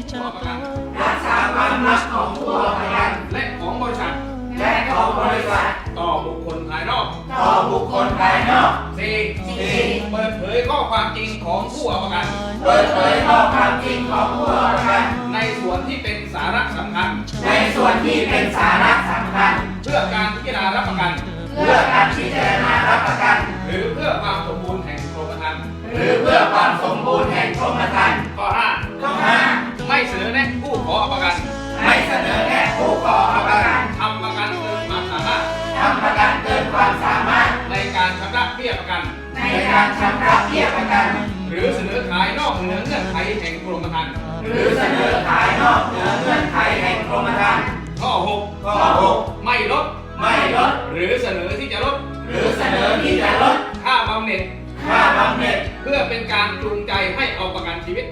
ล้จะไกลรักษาความลับของผู้ประกันและของบริษัท และของบริษัท ต่อบุคคลภายนอก ต่อบุคคลภายนอกสี่สี่เปิดเผยข้อความจริงของผู้เอาประกัน เปิดเผยข้อความจริงของผู้ประกัน ในส่วนที่เป็นสาระสำคัญ ในส่วนที่เป็นสาระสำคัญ เพื่อการพิจารณารับประกัน เพื่อการพิจารณา แห่งกรมธรรม์หรือเสนอขายนอกเหนือเงื่อนไขแห่งกรมธรรม์ข้อหกข้อหกไม่ลด ไม่ลด หรือเสนอที่จะลด หรือเสนอที่จะลด ค่าบำเหน็จ ค่าบำเหน็จ เพื่อเป็นการจูงใจให้เอาประกันชีวิต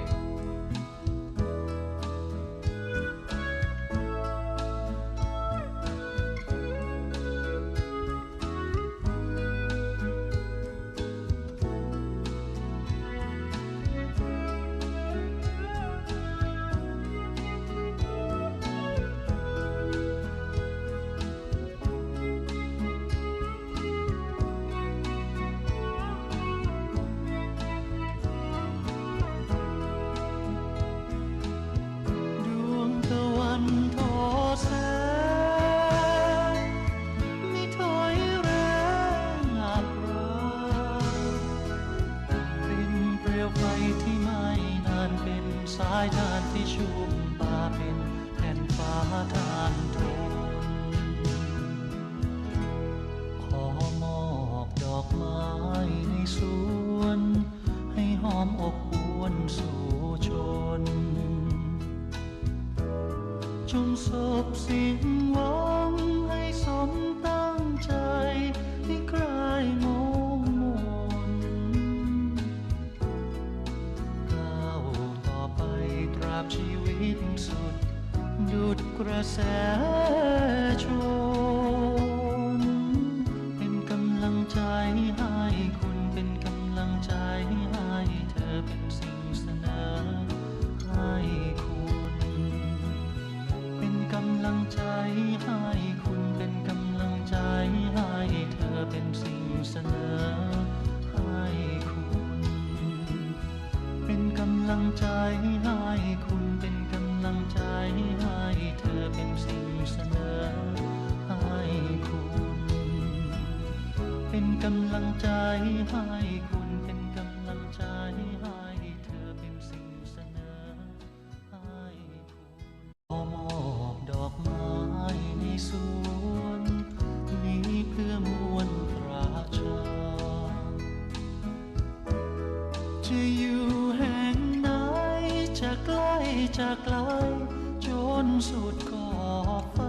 ายทานที่ชุ่มป่าเป็นแผ่นฟ้าทานทนขอมอบดอกไม้ในสวน ให้หอมอบอวนสู่ชน จงสบสิ่ง บชีวิตสุดดุดกระแสชนเป็นกำลังใจให้คุณเป็นกำลังใจให้เธอเป็นสิ่งเสนอให้คุณ เป็นกำลังใจให้คุณเป็นกำลังใจให้เธอเป็นสิ่งเสนอให้คุณ เป็นกำลังใจ กำลังใจให้คุณเป็นกำลังใจให้เธอเป็นสิ่งเสนอให้คุณขอมอบดอกไม้ในสวนนี้เพื่อมวลประชาจะอยู่แห่งไหนจะใกล้จะไกลจนสุดขอบฟ้า